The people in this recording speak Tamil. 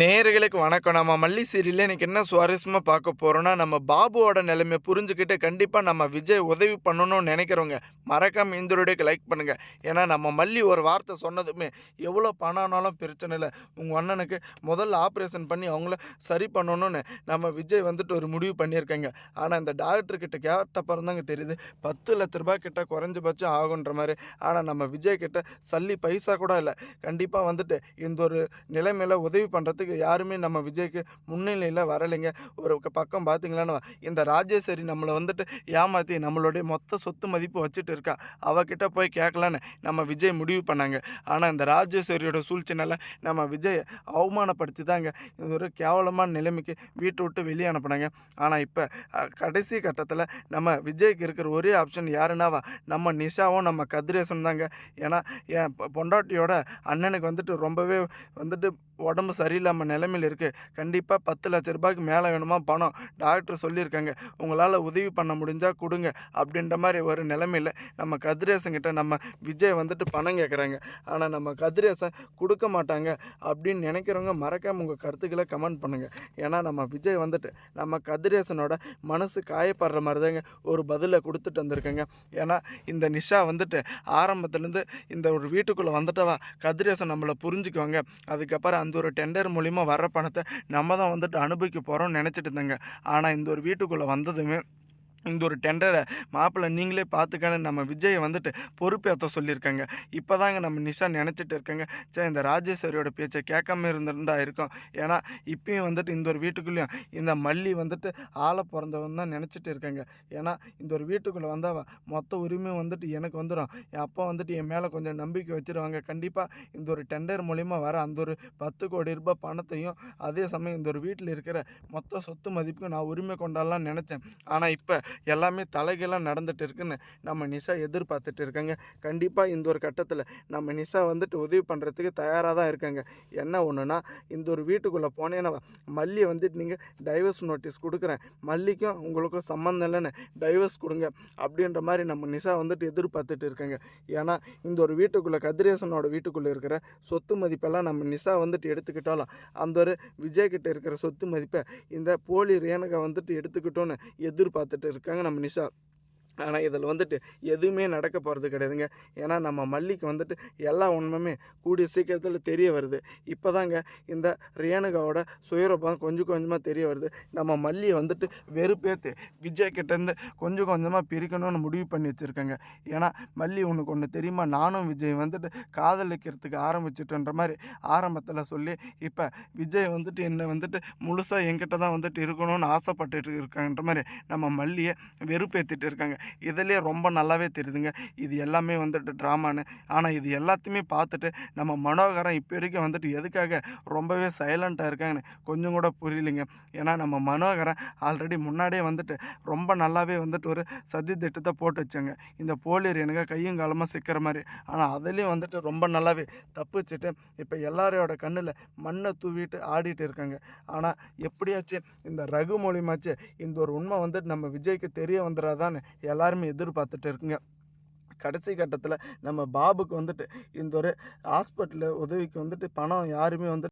நேர்களுக்கு வணக்கம். நம்ம மல்லி சீரியல்ல இன்னைக்கு என்ன சுவாரஸ்யமாக பார்க்க போகிறோன்னா நம்ம பாபுவோட நிலைமைய புரிஞ்சுக்கிட்டு கண்டிப்பாக நம்ம விஜய் உதவி பண்ணணும்னு நினைக்கிறவங்க மறக்காமல் இந்த வீடியோக்கு லைக் பண்ணுங்கள் ஏன்னா நம்ம மல்லி ஒரு வார்த்தை சொன்னதுமே, எவ்வளோ பணம் ஆனாலும் பிரச்சனை இல்லை உங்கள் அண்ணனுக்கு முதல்ல ஆப்ரேஷன் பண்ணி அவங்கள சரி பண்ணணும்னு நம்ம விஜய் வந்துட்டு ஒரு முடிவு பண்ணியிருக்கேங்க ஆனால் இந்த டாக்டர்கிட்ட கேட்டப்பறந்தாங்க தாங்க தெரியுது, ரூ. 10,00,000 கிட்ட குறைஞ்சபட்சம் ஆகுன்ற மாதிரி ஆனால் நம்ம விஜய் கிட்ட சல்லி பைசா கூட இல்லை கண்டிப்பாக வந்துட்டு இந்த ஒரு நிலைமையில் உதவி பண்ணுறதுக்கு பண்றதுக்கு யாருமே நம்ம விஜய்க்கு முன்னிலையில் வரலைங்க. ஒரு பக்கம் பார்த்தீங்கன்னா, இந்த ராஜேஸ்வரி நம்மளை வந்துட்டு ஏமாத்தி நம்மளுடைய மொத்த சொத்து மதிப்பு வச்சுட்டு இருக்கா. அவகிட்ட போய் கேட்கலான்னு நம்ம விஜய் முடிவு பண்ணாங்க. ஆனால் இந்த ராஜேஸ்வரியோட சூழ்ச்சினால நம்ம விஜய் அவமானப்படுத்தி தாங்க ஒரு கேவலமான நிலைமைக்கு வீட்டை விட்டு வெளியே அனுப்புனாங்க. ஆனால் இப்போ கடைசி கட்டத்தில் நம்ம விஜய்க்கு இருக்கிற ஒரே ஆப்ஷன் யாருன்னாவா, நம்ம நிஷாவும், நம்ம கதிரேசன் தாங்க. ஏன்னா என் பொண்டாட்டியோட அண்ணனுக்கு வந்துட்டு ரொம்பவே வந்துட்டு உடம்பு சரியில்லை இல்லாமல் நிலைமையில் இருக்குது கண்டிப்பாக பத்து லட்ச ரூபாய்க்கு மேலே வேணுமா பணம். டாக்டர் சொல்லியிருக்காங்க. உங்களால் உதவி பண்ண முடிஞ்சால் கொடுங்க அப்படின்ற மாதிரி ஒரு நிலைமையில் நம்ம கதிரேசங்கிட்ட நம்ம விஜய் வந்துட்டு பணம் கேட்குறாங்க. ஆனால் நம்ம கதிரேசன் கொடுக்க மாட்டாங்க அப்படின்னு நினைக்கிறவங்க மறக்காமல் உங்கள் கருத்துக்களை கமெண்ட் பண்ணுங்கள் ஏன்னா நம்ம விஜய் வந்துட்டு நம்ம கதிரேசனோட மனசு காயப்படுற மாதிரி தாங்க ஒரு பதிலை கொடுத்துட்டு வந்திருக்கேங்க ஏன்னா இந்த நிஷா வந்துட்டு ஆரம்பத்துலேருந்து இந்த ஒரு வீட்டுக்குள்ளே வந்துட்டவா, கதிரேசன் நம்மளை புரிஞ்சுக்குவாங்க. அதுக்கப்புறம் அந்த ஒரு டெண்டர் மூலிமா வர்ற பணத்தை நம்ம தான் வந்துட்டு அனுபவிக்க போகிறோம்னு நினச்சிட்டு இருந்தேங்க. ஆனால் இந்த ஒரு வீட்டுக்குள்ளே வந்ததுமே, இந்த ஒரு டெண்டரை மாப்பிள்ளை நீங்களே பார்த்துக்கன்னு நம்ம விஜயை வந்துட்டு பொறுப்பேற்ற சொல்லியிருக்காங்க. இப்போ தாங்க நம்ம நிஷா நினச்சிட்டு இருக்காங்க, ச்சே இந்த ராஜேஸ்வரியோட பேச்சை கேட்காம இருந்திருந்தா இருக்கும். ஏன்னா இப்பயும் வந்துட்டு இந்த ஒரு வீட்டுக்குள்ளேயும் இந்த மல்லி வந்துட்டு ஆளை பிறந்தவன் தான் நினச்சிட்டு இருக்காங்க. ஏன்னா இந்த ஒரு வீட்டுக்குள்ளே வந்தால் மொத்த உரிமையும் வந்துட்டு எனக்கு வந்துடும் என் அப்பா வந்துட்டு என் மேலே கொஞ்சம் நம்பிக்கை வச்சுருவாங்க. கண்டிப்பாக இந்த ஒரு டெண்டர் மூலிமா வர அந்த ஒரு பத்து கோடி ரூபாய் பணத்தையும், அதே சமயம் இந்த ஒரு வீட்டில் இருக்கிற மொத்த சொத்து மதிப்புக்கும் நான் உரிமை கொண்டாடலாம்னு நினச்சேன் ஆனால் இப்போ எல்லாமே தலைகீழா நடந்துட்டு இருக்குன்னு நம்ம நிஷா எதிர்பார்த்துட்டு இருக்காங்க. கண்டிப்பாக இந்த ஒரு கட்டத்தில் நம்ம நிஷா வந்துட்டு உதவி பண்ணுறதுக்கு தயாராக தான் இருக்காங்க. என்ன ஒன்றுனா இந்த ஒரு வீட்டுக்குள்ளே போனேன்னா, மல்லியை வந்துட்டு நீங்கள் டைவர்ஸ் நோட்டீஸ் கொடுக்குறேன் மல்லிக்கும் உங்களுக்கும் சம்மந்தம் இல்லைன்னு டைவர்ஸ் கொடுங்க அப்படின்ற மாதிரி நம்ம நிஷா வந்துட்டு எதிர்பார்த்துட்டு இருக்காங்க. ஏன்னா இந்த ஒரு வீட்டுக்குள்ளே கதிரேசனோட வீட்டுக்குள்ளே இருக்கிற சொத்து மதிப்பெல்லாம் நம்ம நிஷா வந்துட்டு எடுத்துக்கிட்டாலும், அந்த ஒரு விஜய்கிட்ட இருக்கிற சொத்து மதிப்பை இந்த போலி ரேணுகை வந்துட்டு எடுத்துக்கிட்டோன்னு எதிர்பார்த்துட்டு இருக்காங்க நம்ம நிஷா. ஆனால் இதில் வந்துட்டு எதுவுமே நடக்க போகிறது கிடையாதுங்க. ஏன்னா நம்ம மல்லிக்கு வந்துட்டு எல்லா உண்மையுமே கூடிய சீக்கிரத்தில் தெரிய வருது. இப்போ தாங்க இந்த ரேணுகாவோட சுயரூபம் கொஞ்சம் கொஞ்சமாக தெரிய வருது. நம்ம மல்லியை வந்துட்டு வெறுப்பேற்று விஜய் கிட்டேருந்து கொஞ்சம் கொஞ்சமாக பிரிக்கணும்னு முடிவு பண்ணி வச்சுருக்கேங்க ஏன்னா மல்லி உனக்கு ஒன்று தெரியுமா? நானும் விஜய் வந்துட்டு காதலிக்கிறதுக்கு ஆரம்பிச்சிட்டன்ற மாதிரி ஆரம்பத்தில் சொல்லி, இப்போ விஜய் வந்துட்டு என்னை வந்துட்டு முழுசாக என்கிட்ட தான் வந்துட்டு இருக்கணும்னு ஆசைப்பட்டுட்டு இருக்காங்கன்ற மாதிரி நம்ம மல்லியை வெறுப்பேற்றிட்டு இருக்காங்க. இதிலே ரொம்ப நல்லாவே தெரியுதுங்க. இது எல்லாமே வந்துட்டு ட்ராமான்னு. ஆனால் இது எல்லாத்தையுமே பார்த்துட்டு நம்ம மனோகரன் இப்போ வரைக்கும் வந்துட்டு எதுக்காக ரொம்பவே சைலண்ட்டாக இருக்காங்கன்னு கொஞ்சம் கூட புரியலைங்க. ஏன்னா நம்ம மனோகரன் ஆல்ரெடி முன்னாடியே வந்துட்டு ரொம்ப நல்லாவே வந்துட்டு ஒரு சதி திட்டத்தை போட்டு வச்சாங்க. இந்த போலீர் எனக்கு கையும் காலமாக சிக்கிற மாதிரி ஆனால் அதுலேயும் வந்துட்டு ரொம்ப நல்லாவே தப்பிச்சுட்டு, இப்போ எல்லாரோட கண்ணில் மண்ணை தூவிட்டு ஆடிட்டு இருக்காங்க. ஆனால் எப்படியாச்சும் இந்த ரகு மூலியமாச்சு இந்த ஒரு உண்மை வந்துட்டு நம்ம விஜய்க்கு தெரிய வந்துடாதான்னு எல்லாருமே எதிர்பார்த்துட்டு இருக்குங்க. கடைசி கட்டத்தில் நம்ம பாபுக்கு வந்துட்டு இந்த ஒரு ஹாஸ்பிட்டலில் உதவிக்கு வந்துட்டு பணம் யாருமே வந்து